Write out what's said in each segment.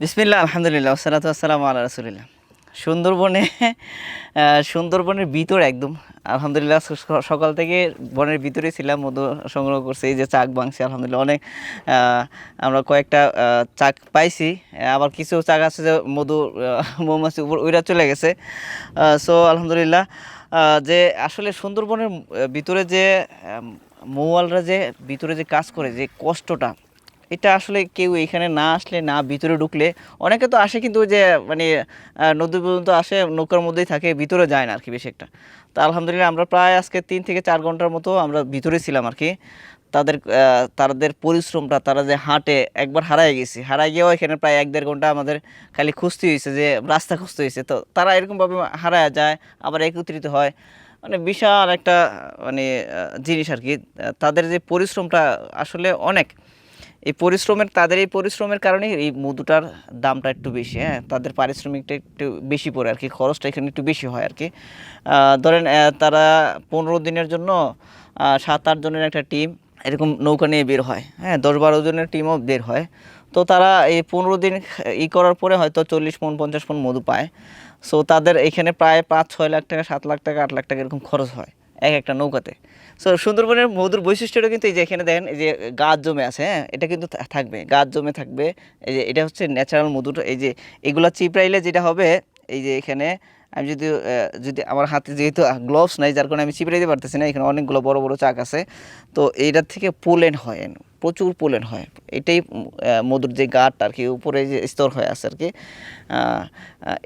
বিসমিল্লা আলহামদুলিল্লাহ সালাতু আসসালাম আল্লাহ রসুলিল্লাহ। সুন্দরবনে সুন্দরবনের ভিতর একদম, আলহামদুলিল্লাহ সকাল থেকে বনের ভিতরে ছিলাম, মধু সংগ্রহ করছি, এই যে চাক বাংছি আলহামদুলিল্লাহ, অনেক আমরা কয়েকটা চাক পাইছি আবার কিছু চাক আছে যে মধু মৌমাছি উপর ওইরা চলে গেছে সো, আলহামদুলিল্লাহ যে আসলে সুন্দরবনের ভিতরে যে মৌয়ালরা যে ভিতরে যে কাজ করে, যে কষ্টটা এটা আসলে কেউ এখানে না আসলে না ভিতরে ঢুকলে, অনেকে তো আসে কিন্তু যে মানে নদী পর্যন্ত আসে, নৌকার মধ্যেই থাকে, ভিতরে যায় না আর কি বেশি একটা। তা আলহামদুলিল্লাহ আমরা প্রায় আজকে তিন থেকে চার ঘণ্টার মতো আমরা ভিতরে ছিলাম আর কি তাদের তাদের পরিশ্রমটা, তারা যে হাঁটে একবার হারায় গেছি। হারায় গিয়েও এখানে প্রায় এক দেড় ঘণ্টা আমাদের খালি খুঁজতে হয়েছে যে, রাস্তা খুঁজতে হয়েছে। তো তারা এরকমভাবে হারায় যায়, আবার একত্রিত হয়। মানে বিশাল একটা মানে জিনিস আর কি তাদের যে পরিশ্রমটা আসলে অনেক। এই পরিশ্রমের, তাদের এই পরিশ্রমের কারণে এই মধুটার দামটা একটু বেশি হ্যাঁ? তাদের পারিশ্রমিকটা একটু বেশি পড়ে আর কি, খরচটা এখানে একটু বেশি হয় আর কি। ধরেন তারা পনেরো দিনের জন্য সাত, আট জনের একটা টিম এরকম নৌকা নিয়ে বের হয় হ্যাঁ? দশ, বারো জনের টিমও বের হয়। তো তারা এই পনেরো দিন ই করার পরে হয়তো চল্লিশ পন পঞ্চাশ পন মধু পায়। সো তাদের এখানে প্রায় পাঁচ, ছয় লাখ টাকা, সাত লাখ টাকা, আট লাখ টাকা এরকম খরচ হয়। এক একটা নৌকাতে। সো সুন্দরবনের মধুর বৈশিষ্ট্যটা কিন্তু এই যে এখানে দেখেন, এই যে গাছ জমে আছে হ্যাঁ এটা কিন্তু থাকবে, গাছ জমে থাকবে। এই যে এটা হচ্ছে ন্যাচারাল মধুর এই যে এগুলো চিপড়াইলে যেটা হবে, এই যে এখানে আমি যদি যদি আমার হাতে যেহেতু গ্লোভস নাই, যার কারণে আমি চিপড়াইতে পারতেছি না, এখানে অনেকগুলো বড় বড় চাক আছে। তো এইটার থেকে পোলেন হয় প্রচুর পোলেন হয়। এটাই মধুর যে গাঠ আর কি, উপরে যে স্তর হয়ে আছে আর কি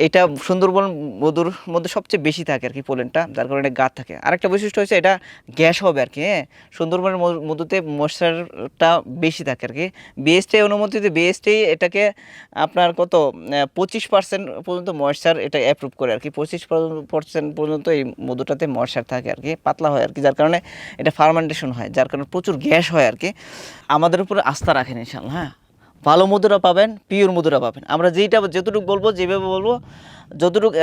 এটা সুন্দরবন মধুর মধ্যে সবচেয়ে বেশি থাকে আর কি পোলেনটা, যার কারণে গাছ থাকে। আরেকটা বৈশিষ্ট্য হচ্ছে এটা গ্যাস হবে আর কি হ্যাঁ? সুন্দরবনের মধুতে মশলাটা বেশি থাকে আর কি। বিএসটি অনুমতিতে বিএসটি এটাকে আপনার কত পঁচিশ পার্সেন্ট পর্যন্ত ময়েশ্চার এটা অ্যাপ্রুভ করে আর কি। পঁচিশ পার্সেন্ট পর্যন্ত এই মধুটাতে ময়েশ্চার থাকে আর কি, পাতলা হয় আর কি, যার কারণে এটা ফার্মেন্টেশন হয়, যার কারণে প্রচুর গ্যাস হয় আর কি। আমাদের উপরে আস্থা রাখেন ইনশাল্লাহ হ্যাঁ। ভালো মধুরা পাবেন পিওর মধুরা পাবেন। আমরা যেইটা, যতটুকু বলব, যেভাবে বলব, যতটুকু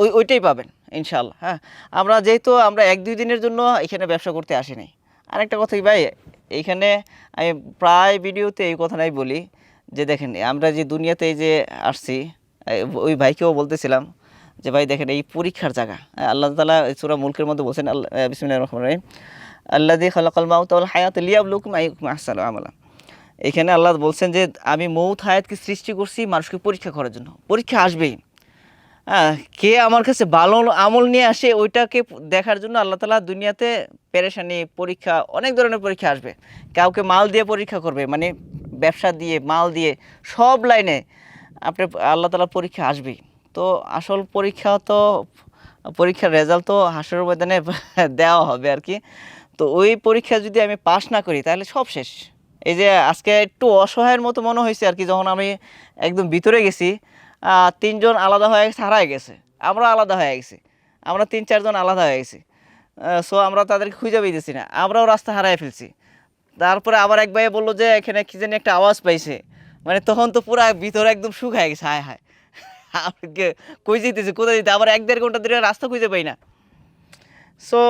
ওই, ওইটাই পাবেন ইনশাল্লাহ হ্যাঁ। আমরা যেহেতু আমরা এক, দুই দিনের জন্য এখানে ব্যবসা করতে আসি নাই। আরেকটা কথা কি ভাই এইখানে আমি প্রায় ভিডিওতে এই কথাটাই বলি, যে দেখেন, আমরা যে দুনিয়াতে যে আসছি ওই ভাইকেও বলতেছিলাম, যে ভাই দেখেন, এই পরীক্ষার জায়গা আল্লাহ তালা সুরা মুলকের মধ্যে বলছেন, আল্লাহ বিসমিল্লাহ রহমান রহিম আল্লাহ দি খালাকাল মাউত হায়াত লিয়াবলুকুম আইকুম আহসানু আমালা। এখানে আল্লাহ বলছেন যে, আমি মৌত হায়াতকে সৃষ্টি করছি? মানুষকে পরীক্ষা করার জন্য। পরীক্ষা আসবেই। হ্যাঁ কে আমার কাছে ভালো আমল নিয়ে আসে, ওইটাকে দেখার জন্য আল্লাহ তালা দুনিয়াতে পেরেশানি, পরীক্ষা, অনেক ধরনের পরীক্ষা আসবে। কাউকে মাল দিয়ে পরীক্ষা করবে মানে ব্যবসা দিয়ে, মাল দিয়ে, সব লাইনে আপনি, আল্লাহ তালা পরীক্ষা আসবেই। তো আসল পরীক্ষা তো, পরীক্ষার রেজাল্ট তো হাসরের ময়দানে দেওয়া হবে আর কি। তো ওই পরীক্ষা যদি আমি পাশ না করি, তাহলে সব শেষ। এই যে আজকে একটু অসহায়ের মতো মনে হয়েছে আর কি, যখন আমি একদম ভিতরে গেছি তিনজন আলাদা হয়ে গেছে, হারায় গেছে। আমরা আলাদা হয়ে গেছি। আমরা তিন, চারজন আলাদা হয়ে গেছি। সো আমরা তাদেরকে খুঁজে পেয়েছি না। আমরাও রাস্তা হারায় ফেলছি। তারপরে আবার এক ভাই বলল যে, এখানে কি জানি একটা আওয়াজ পাইছে। মানে তখন তো পুরো ভিতরে একদম সুখ হয়ে গেছে, হায় হায়। আমাকে কই যেতেছে কোথায় যেতে আবার এক, দেড় ঘণ্টা ধরে রাস্তা খুঁজে পাই না। সো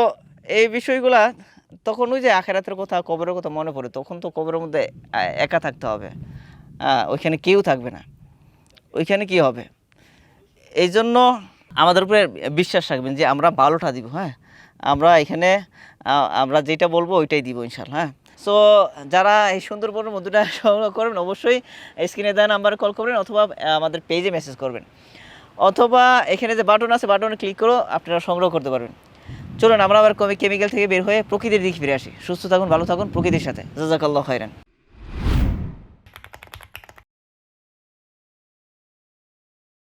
এই বিষয়গুলা তখন ওই যে আখেরাতের কথা, কবরের কথা মনে পড়ে, তখন তো কবরের মধ্যে একা থাকতে হবে। ওইখানে কেউ থাকবে না। ওইখানে কি হবে? এই জন্য আমাদের উপরে বিশ্বাস রাখবেন যে আমরা ভালোটা দিব হ্যাঁ? আমরা এখানে আমরা যেটা বলব ওইটাই দিব ইনশাল্লাহ হ্যাঁ? সো যারা এই সুন্দরবনের মধ্যটা সংগ্রহ করবেন, অবশ্যই স্ক্রিনে দেওয়া নাম্বারে কল করবেন অথবা আমাদের পেজে মেসেজ করবেন। অথবা এখানে যে বাটন আছে বাটনে ক্লিক করো আপনারা সংগ্রহ করতে পারবেন। চলুন, আমরা আবার কমি কেমিক্যাল থেকে বের হয়ে প্রকৃতির দিকে ফিরে আসি। সুস্থ থাকুন, ভালো থাকুন, প্রকৃতির সাথে। জাজাকাল্লাহ খাইরান